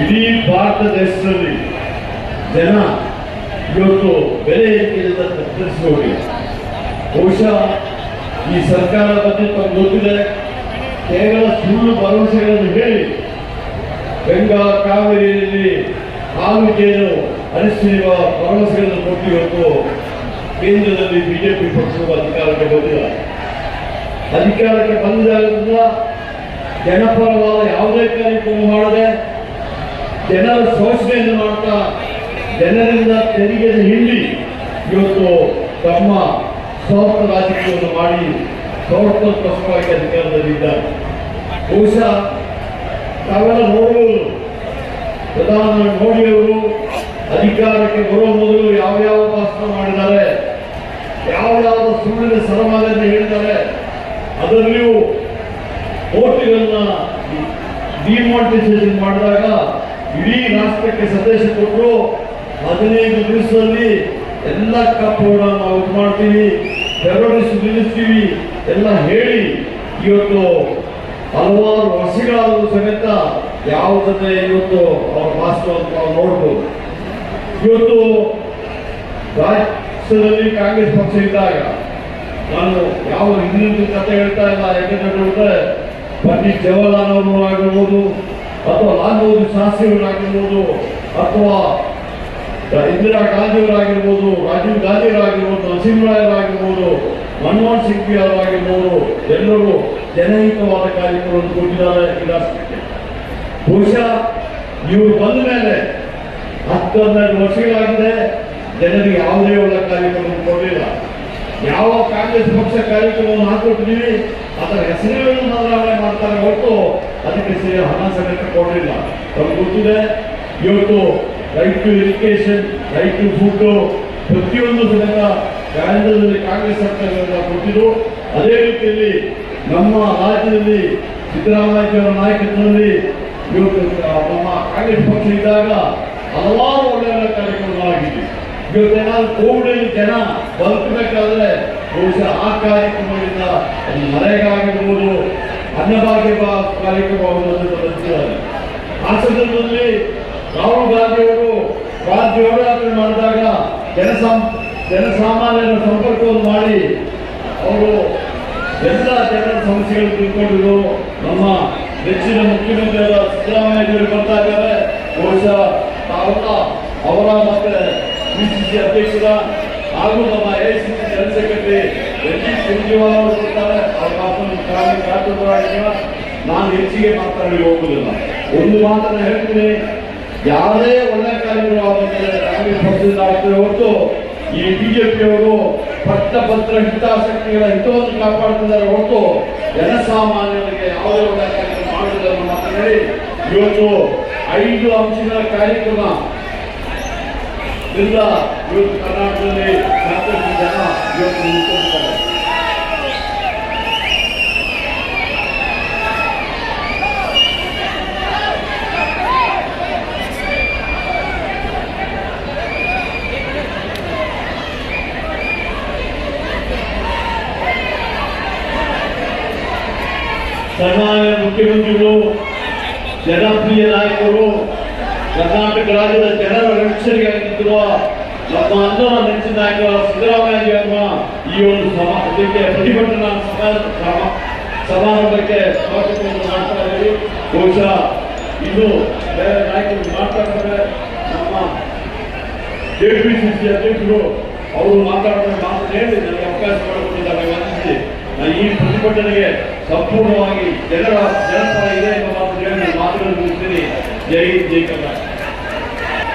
ಇಡೀ ಭಾರತ ದೇಶದಲ್ಲಿ ಜನ ಇವತ್ತು ಬೆಲೆ ಏರಿಕೆಯಿಂದ ತತ್ತರಿಸಿಕೊಂಡಿಲ್ಲ ಬಹುಶಃ ಈ ಸರ್ಕಾರ ಬಗ್ಗೆ ತಮ್ಗೆ ಗೊತ್ತಿದೆ. ಕೇವಲ ಸುಳ್ಳು ಭರವಸೆಗಳನ್ನು ಹೇಳಿ ಗಂಗಾ ಕಾವೇರಿಯಲ್ಲಿ ಕಾಲುಕೆಯನ್ನು ಅನಿಸಿರುವ ಭರವಸೆಗಳನ್ನು ಕೊಟ್ಟು ಕೇಂದ್ರದಲ್ಲಿ ಬಿಜೆಪಿ ಪಕ್ಷವು ಅಧಿಕಾರಕ್ಕೆ ಬಂದಿಲ್ಲ. ಅಧಿಕಾರಕ್ಕೆ ಬಂದಾಗಿಂದ ಜನಪರವಾದ ಯಾವುದೇ ಕಾರ್ಯಕ್ರಮ ಮಾಡದೆ ಜನರ ಶೋಷಣೆಯನ್ನು ಮಾಡ್ತಾ ಜನರಿಂದ ತೆರಿಗೆ ಹಿಂಡಿ ಇವತ್ತು ತಮ್ಮ ಸ್ವಂತ ರಾಜಕೀಯವನ್ನು ಮಾಡಿ ಸ್ವಾರ್ಥಕ್ಕೋಸ್ಕರವಾಗಿ ಅಧಿಕಾರದಲ್ಲಿದ್ದಾರೆ. ಬಹುಶಃ ತಾವೆಲ್ಲ ನೋಡುವವರು ಪ್ರಧಾನ ಮೋದಿಯವರು ಅಧಿಕಾರಕ್ಕೆ ಬರುವ ಮೊದಲು ಯಾವ ಯಾವ ಭಾಷಣ ಮಾಡಿದ್ದಾರೆ, ಯಾವ ಯಾವ ಸುಳ್ಳಿನ ಸರಮಾಲೆಯನ್ನು ಹೇಳಿದ್ದಾರೆ, ಅದರಲ್ಲಿಯೂ ಓಟುಗಳನ್ನ ಡಿಮಾನಿಟೈಸೇಷನ್ ಮಾಡಿದಾಗ ಇಡೀ ರಾಷ್ಟ್ರಕ್ಕೆ ಸಂದೇಶ ಕೊಟ್ಟರು. ಹದಿನೈದು ದಿವಸದಲ್ಲಿ ಎಲ್ಲ ಕಪ್ಪುಗಳನ್ನು ನಾವು ಇದು ಮಾಡ್ತೀವಿ ಟೆರರಿಸ್ಟ್ ನಿಲ್ಲಿಸ್ತೀವಿ, ಎಲ್ಲ ಹೇಳಿ. ಇವತ್ತು ಹಲವಾರು ವರ್ಷಗಳಾದರೂ ಸಮೇತ ಯಾವುದನ್ನೇ ಇವತ್ತು ಅವ್ರ ಮಾಸ್ಟರ್ ಅಂತ ನಾವು ನೋಡ್ಬೋದು. ಇವತ್ತು ರಾಜ್ಯದಲ್ಲಿ ಕಾಂಗ್ರೆಸ್ ಪಕ್ಷ ಇದ್ದಾಗ ನಾನು ಯಾವ ಹಿಂದಿನ ಕಥೆ ಹೇಳ್ತಾ ಇಲ್ಲ ಯಾಕೆಂದ್ರೆ ಪಂಡಿತ್ ಅವರು ಆಗಿರ್ಬೋದು ಅಥವಾ ಲಾಲ್ ಬಹದ್ದೂರ್ ಶಾಸ್ತ್ರಿಯವರಾಗಿರ್ಬೋದು ಅಥವಾ ಇಂದಿರಾ ಗಾಂಧಿಯವರಾಗಿರ್ಬೋದು, ರಾಜೀವ್ ಗಾಂಧಿಯವರಾಗಿರ್ಬೋದು ನರಸಿಂಹರಾಯರಾಗಿರ್ಬೋದು ಮನಮೋಹನ್ ಸಿಂಗ್ ಅವರಾಗಿರ್ಬೋದು, ಎಲ್ಲರೂ ಜನಹಿತವಾದ ಕಾರ್ಯಕ್ರಮವನ್ನು ಕೊಟ್ಟಿದ್ದಾರೆ ಬಹುಶಃ ಇವರು ಬಂದ ಮೇಲೆ ಹತ್ತು ಹನ್ನೆರಡು ವರ್ಷಗಳಾಗಿದೆ, ಜನರಿಗೆ ಯಾವುದೇ ಒಳ್ಳೆ ಕಾರ್ಯಕ್ರಮ ಕೊಡಲಿಲ್ಲ. ಯಾವ ಕಾಂಗ್ರೆಸ್ ಪಕ್ಷ ಕಾರ್ಯಕ್ರಮವನ್ನು ಹಾಕೊಟ್ಟಿದ್ದೀವಿ ಅದರ ಹೆಸರುಗಳನ್ನು ಬದಲಾವಣೆ ಮಾಡ್ತಾರೆ ಹೊರತು ಅದಕ್ಕೆ ಸರಿ ಹಣ ಸಮೇತ ಕೊಡಲಿಲ್ಲ. ನಮ್ಗೆ ಗೊತ್ತಿದೆ, ಇವತ್ತು right to education right to food ಪ್ರತಿಯೊಂದು ಸಮೇತ ಕೇಂದ್ರದಲ್ಲಿ ಕಾಂಗ್ರೆಸ್ ಸರ್ಕಾರದಿಂದ ಕೊಟ್ಟಿದ್ದು. ಅದೇ ರೀತಿಯಲ್ಲಿ ನಮ್ಮ ರಾಜ್ಯದಲ್ಲಿ ಸಿದ್ದರಾಮಯ್ಯ ನಾಯಕತ್ವದಲ್ಲಿ ಇವತ್ತು ನಮ್ಮ ಕಾಂಗ್ರೆಸ್ ಪಕ್ಷ ಇದ್ದಾಗ ಹಲವಾರು ಒಳ್ಳೆಯ ಒಳ್ಳೆ ಕಾರ್ಯಕ್ರಮಗಳಾಗಿದೆ ಇವತ್ತೇನಾದ್ರು ಕೋವಿಡ್ ಜನ ಬದುಕಬೇಕಾದ್ರೆ ಬಹುಶಃ ಆ ಕಾರ್ಯಕ್ರಮದಿಂದ ಮನೆಗಾಗಿರ್ಬೋದು ಅನ್ನಭಾಗ್ಯ ಕಾರ್ಯಕ್ರಮವನ್ನು ನಡೆಸಿದ್ದಾರೆ ಸಂದರ್ಭದಲ್ಲಿ ರಾಹುಲ್ ಗಾಂಧಿ ಅವರು ಹೋರಾಟ ಮಾಡಿದಾಗ ಜನಸಾಮ, ಜನಸಾಮಾನ್ಯರ ಸಂಪರ್ಕವನ್ನು ಮಾಡಿ ಅವರು ಎಲ್ಲ ಜನರ ಸಮಸ್ಯೆಗಳು ತಿಳ್ಕೊಂಡಿದ್ರು. ನಮ್ಮ ನೆಚ್ಚಿನ ಮುಖ್ಯಮಂತ್ರಿಯಾದ ಸಿದ್ದರಾಮಯ್ಯವರು ಬರ್ತಾ ಇದ್ದಾರೆ. ಬಹುಶಃ ತಾವೆಲ್ಲ, ಅವರ ಮತ್ತೆ ಸಿ ಅಧ್ಯಕ್ಷರ ಹಾಗೂ ನಮ್ಮ A C C Randeep Surjewala ಅವರು ಬರ್ತಾರೆ ಅವ್ರ ಮಾತನ್ನು ಕಾರಣ ನಾನು ಹೆಚ್ಚಿಗೆ ಮಾತಾಡಿ ಹೋಗೋದಿಲ್ಲ ಒಂದು ಮಾತನ್ನು ಹೇಳ್ತೀನಿ. ಯಾವುದೇ ಒಳ್ಳೆ ಕಾರ್ಯಕ್ರಮ ಆಗಬೇಕಾದ್ರೆ ಕಾಂಗ್ರೆಸ್ ಪಕ್ಷದಿಂದ ಆಗ್ತದೆ ಹೊರತು ಈ ಬಿಜೆಪಿಯವರು ಪಟ್ಟ ಪತ್ರ ಹಿತಾಸಕ್ತಿಗಳ ಹಿತವನ್ನು ಕಾಪಾಡ್ತಿದ್ದಾರೆ ಹೊರತು ಜನಸಾಮಾನ್ಯರಿಗೆ ಯಾವುದೇ ಒಳ್ಳೆ ಕಾರ್ಯಕ್ರಮ ಮಾತನ್ನ ಹೇಳಿ. ಇವತ್ತು ಐದು ಅಂಶಗಳ ಕಾರ್ಯಕ್ರಮ. ಇಲ್ಲ ಇವತ್ತು ಕರ್ನಾಟಕದಲ್ಲಿ ಸಾಕಷ್ಟು ಜನ ಸನ್ಮಾನ್ಯ ಮುಖ್ಯಮಂತ್ರಿಗಳು ಜನಪ್ರಿಯ ನಾಯಕರು ಕರ್ನಾಟಕ ರಾಜ್ಯದ ಜನರ ರಕ್ಷಣೆಗಾಗಿರುವ ನಮ್ಮ ಅನ್ನ ನೆಚ್ಚಿನ ನಾಯಕ ಸಿದ್ದರಾಮಯ್ಯ ಈ ಒಂದು ಇದಕ್ಕೆ ಪ್ರತಿಭಟನಾ ಸಮಾ- ಸಮ- ಸಮಾರಂಭಕ್ಕೆ ಸ್ವಾಗತವನ್ನು ಮಾಡ್ತಾ ಇದ್ದೀವಿ. ಬಹುಶಃ ಇನ್ನು ಬೇರೆ ನಾಯಕರು ಮಾತಾಡ್ತಾರೆ ನಮ್ಮ ಕೆಪಿಸಿಸಿ ಅಧ್ಯಕ್ಷರು ಅವರು ಮಾತಾಡೋದು ಮಾತು ಹೇಳಿ, ನನಗೆ ಅವಕಾಶ ಮಾಡಿಕೊಟ್ಟಿದ್ದಾರೆ. ವಂದಿಸಿ ಈ ಪ್ರತಿಭಟನೆಗೆ ಸಂಪೂರ್ಣವಾಗಿ ಜನರ ಜನಪರ ಇದೆ ಎಂಬ ಮಾತು ಹೇಳಿ ನಾನು ಮಾತುಗಳನ್ನು ಜೈ ಜೈ ಕರ್ನಾಟಕ.